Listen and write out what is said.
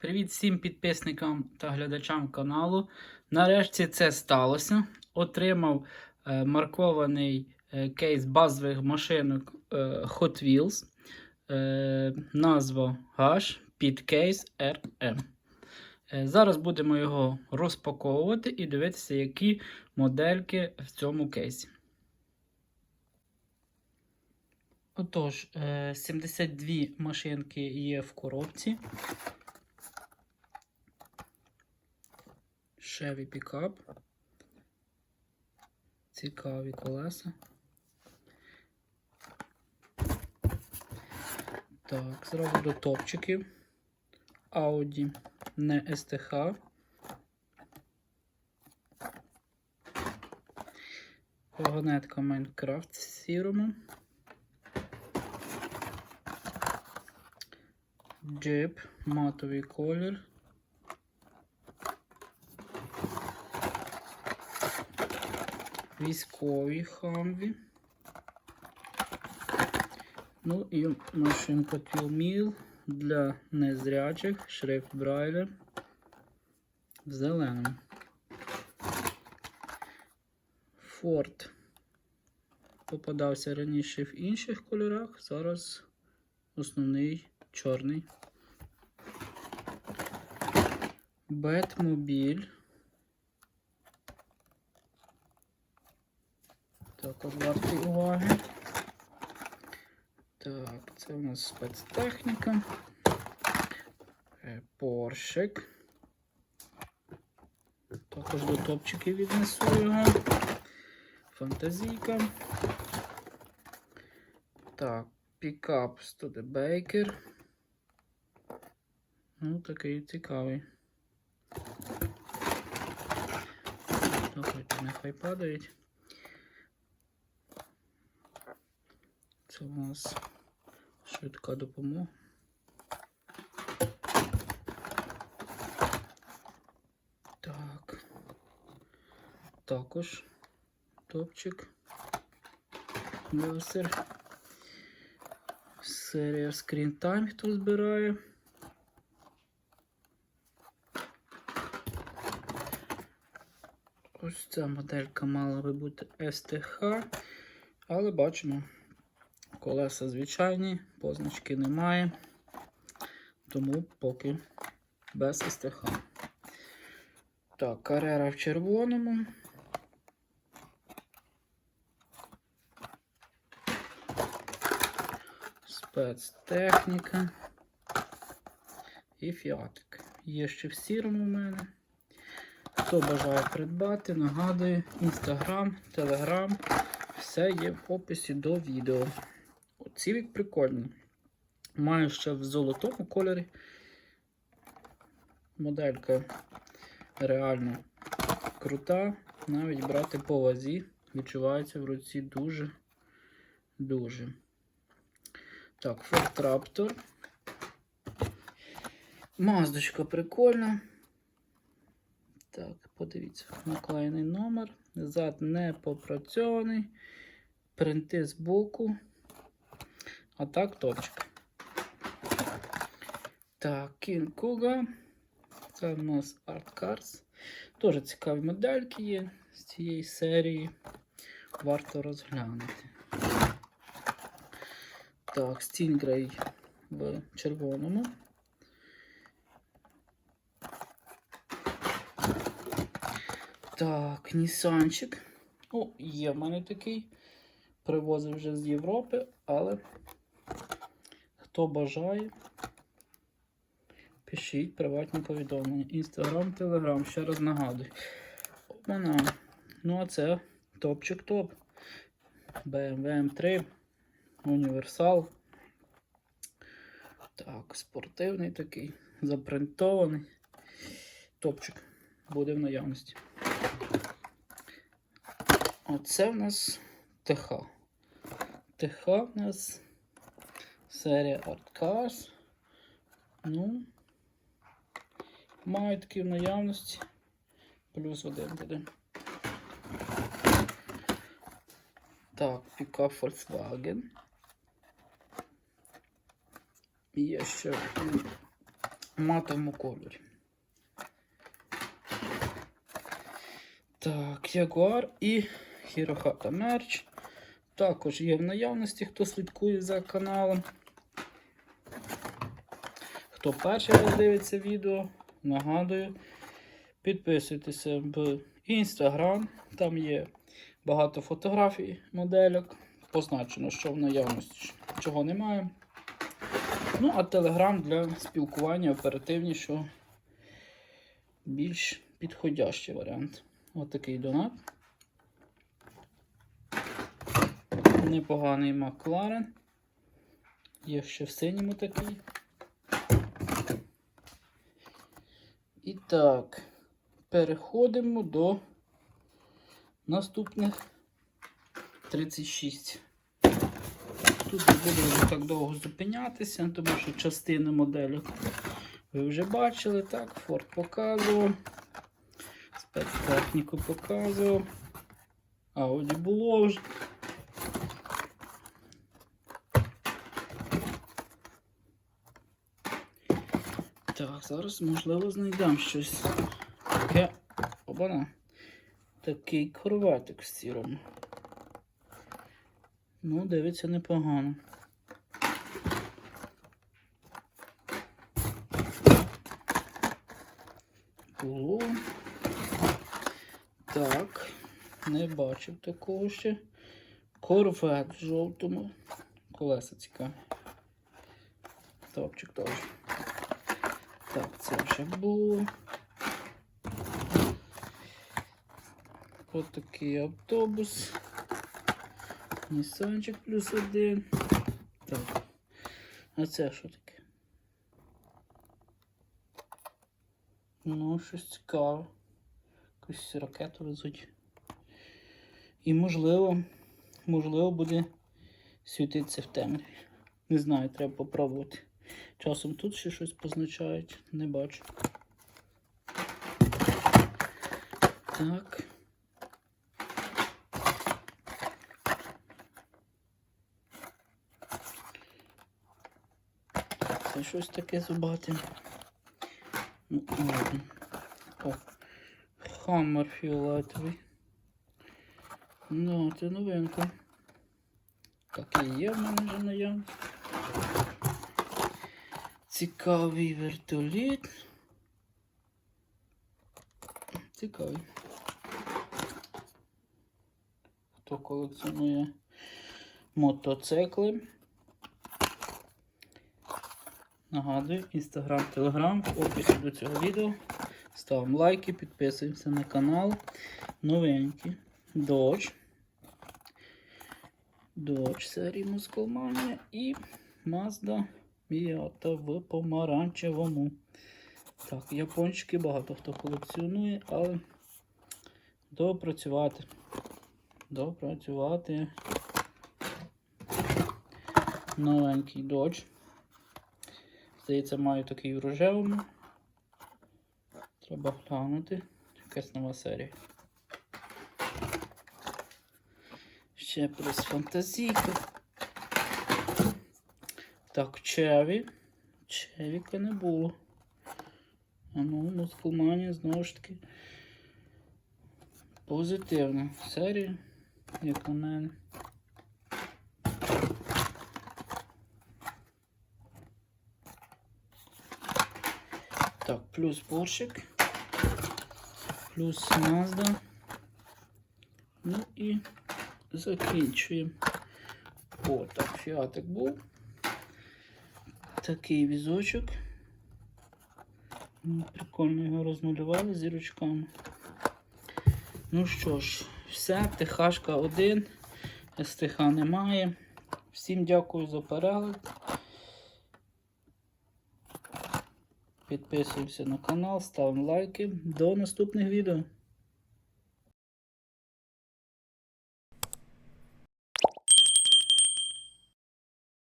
Привіт всім підписникам та глядачам каналу. Нарешті це сталося. Отримав е, маркований е, кейс базових машинок е, Hot Wheels. Е, назва H Підкейс RM. Е, зараз будемо його розпаковувати і дивитися, які модельки в цьому кейсі. Отож, е, 72 машинки є в коробці. Chevy пікап. Цікаві колеса. Так, зразу до топчиків. Audi не STH. Вагонетка Minecraft з сірому. Джип, матовий колір. Військові хамві. Ну і машинка Кілміл для незрячих, шрифт Брайлер в зеленому. Форд попадався раніше в інших кольорах, зараз основний чорний. Бетмобіль. Також вартий уваги. Так, це у нас спецтехніка. Е, Поршик. Також до топчиків віднесу його. Фантазійка. Так, пікап Студебейкер. Ну, такий цікавий. Слухайте, нехай падають. Це у нас швидка допомога. Так. Також топчик. Весер. Серія Screen Time, хто збирає. Ось ця моделька мала би бути STH, але бачимо, колеса звичайні, позначки немає, тому поки без STH. Так, карера в червоному. Спецтехніка і фіатик. Є ще в сірому в мене. Хто бажає придбати, нагадую, інстаграм, телеграм, все є в описі до відео. Оці вік прикольні. Маю ще в золотому кольорі. Моделька реально крута. Навіть брати по вазі. Відчувається в руці дуже-дуже. Так, Ford Raptor. Маздочка прикольна. Так, подивіться, наклеєний номер. Зад не попрацьований. Принти з боку. А так топчик. Так, King Kuga. Це в нас Art Cars. Дуже цікаві модельки є з цієї серії. Варто розглянути. Так, Stingray в червоному. Так, Нісанчик. О, є в мене такий. Привозив вже з Європи, але хто бажає, пишіть приватні повідомлення. Інстаграм, Телеграм, ще раз нагадую. Опана. Ну, а це топчик топ. BMW M3, універсал. Так, спортивний такий, запринтований. Топчик буде в наявності. Оце в нас ТХ. ТХ в нас серія Art. Ну, маю такі в наявності. Плюс один буде. Так, пікап Volkswagen. Є ще матовому кольорі. Так, Jaguar і Hirohata мерч. Також є в наявності, хто слідкує за каналом. Хто перший дивиться відео, нагадую, підписуйтеся в інстаграм, там є багато фотографій модельок. Позначено, що в наявності чого немає. Ну, а телеграм для спілкування оперативнішого, більш підходящий варіант. Ось такий донат. Непоганий Макларен. Є ще в синьому такий. І так, переходимо до наступних 36. Тут не буду так довго зупинятися, тому що частини моделі ви вже бачили, так, Ford показував, спецтехніку показував, Audi було вже. Так, зараз можливо знайдемо щось таке. Обана. Такий корветик в сірому. Ну, дивиться непогано. Було. Так, не бачив такого ще. Корвет в жовтому. Колеса цікаві. Топчик теж. Так, це вже було. Ось такий автобус. Нісанчик плюс один. Так. А це що таке? Ну, щось цікаве. Якусь ракету везуть. І можливо, можливо, буде світитися в темряві. Не знаю, треба попробувати. Часом тут ще щось позначають, не бачу. Так. Це щось таке зубате. Ну, ладно. О, хаммер фіолетовий. Ну, це новинка. Так і є в мене вже наявно. Цікавий вертоліт. Цікавий. Хто колекціонує мотоцикли? Нагадую, інстаграм, телеграм, описі до цього відео. Ставимо лайки, підписуємося на канал. Новенькі. Dodge. Dodge серії Мускулманія і Mazda Miata в помаранчевому. Так, япончики багато хто колекціонує, але допрацювати. Допрацювати. Новенький Dodge. Здається, маю такий в рожевому. Треба глянути. Якась нова серія. Ще плюс фантазійка. Так, Чеві. Чевіка не було. А ну, мускулманія знову ж таки. Позитивна серія, як на мене. Так, плюс борщик, плюс Mazda. Ну і закінчуємо. О, так, фіатик був. Такий візочок. Прикольно його розмалювали зірочками. Ну що ж, все, ТХшка 1, СТХ немає. Всім дякую за перегляд. Підписуємося на канал, ставимо лайки. До наступних відео.